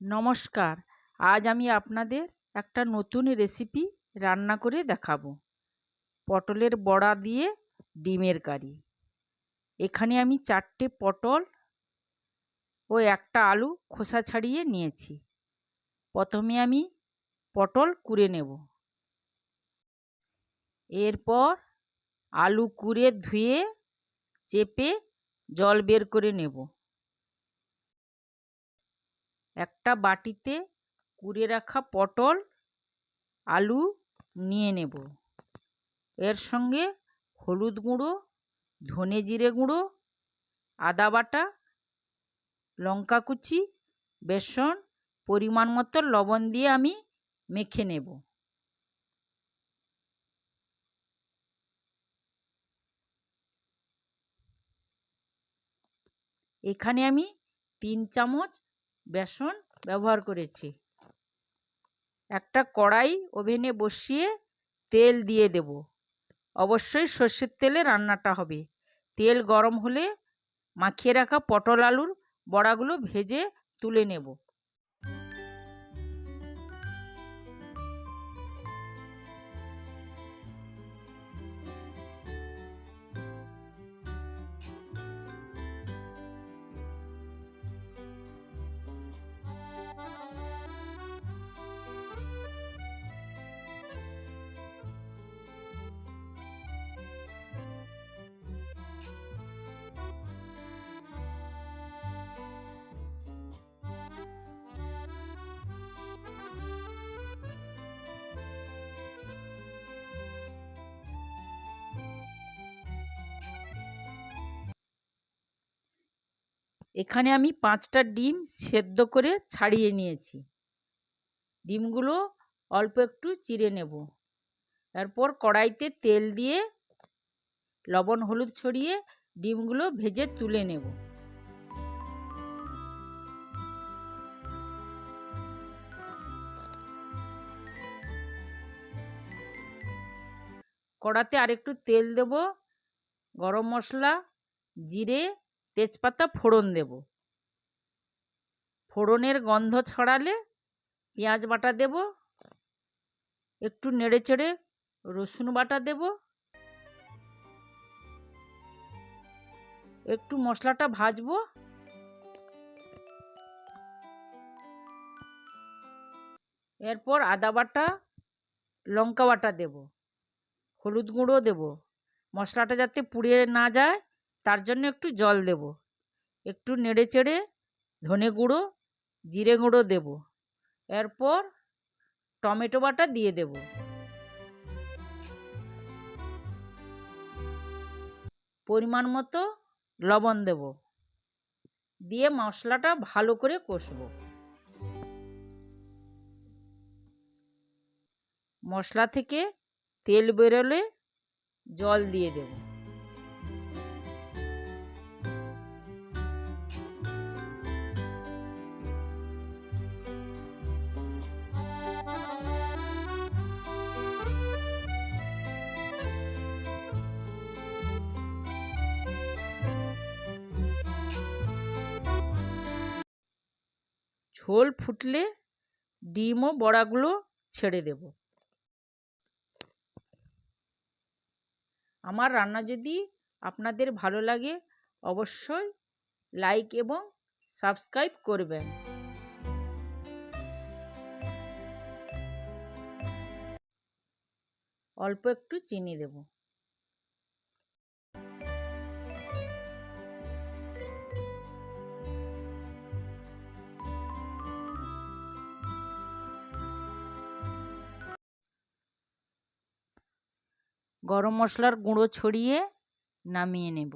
নমস্কার, আজ আমি আপনাদের একটা নতুন রেসিপি রান্না করে দেখাবো। পটলের বড়া দিয়ে ডিমের কারি। এখানে আমি চারটে পটল ও একটা আলু খোসা ছাড়িয়ে নিয়েছি। প্রথমে আমি পটল কুড়ে নেব। এরপর আলু কুড়ে ধুয়ে চেপে জল বের করে নেব। একটা বাটিতে কুড়ে রাখা পটল, আলু নিয়ে নেব। এর সঙ্গে হলুদ গুঁড়ো, ধনে জিরে গুঁড়ো, আদা বাটা, লঙ্কা কুচি, বেসন, পরিমাণ মতো লবণ দিয়ে আমি মেখে নেব। এখানে আমি তিন চামচ বেসন ব্যবহার করেছি। একটা কড়াই ওভেনে বসিয়ে তেল দিয়ে দেব। অবশ্যই সর্ষের তেলে রান্নাটা হবে। তেল গরম হলে মাখিয়ে রাখা পটল আলুর বড়াগুলো ভেজে তুলে নেব। এখানে আমি পাঁচটা ডিম সেদ্ধ করে ছাড়িয়ে নিয়েছি। ডিমগুলো অল্প একটু চিড়ে নেব। তারপর কড়াইতে তেল দিয়ে লবণ, হলুদ ছড়িয়ে ডিমগুলো ভেজে তুলে নেব। কড়াতে আরেকটু তেল দেব, গরম মশলা, জিরে তেজপাতা ফোড়ন দেব। ফোড়নের গন্ধ ছড়ালে পেঁয়াজ বাটা দেব। একটু নেড়ে চেড়ে রসুন বাটা দেব। একটু মশলাটা ভাজবো। এরপর আদা বাটা, লঙ্কা বাটা দেব। হলুদ গুঁড়ো দেব। মশলাটা যাতে পুড়িয়ে না যায়। তার জন্য একটু জল দেব। একটু নেড়ে চেড়ে ধনে গুঁড়ো, জিরে গুঁড়ো দেব। এরপর টমেটো বাটা দিয়ে দেব। পরিমাণ মতো লবণ দেব। দিয়ে মশলাটা ভালো করে কষবো। মশলা থেকে তেল বেরোলে জল দিয়ে দেব। ঝোল ফুটলে ডিম ও বড়াগুলো ছেড়ে দেব। আমার রান্না যদি আপনাদের ভালো লাগে, অবশ্যই লাইক এবং সাবস্ক্রাইব করবেন। অল্প একটু চিনি দেব। গরম মশলার গুঁড়ো ছড়িয়ে নামিয়ে নেব।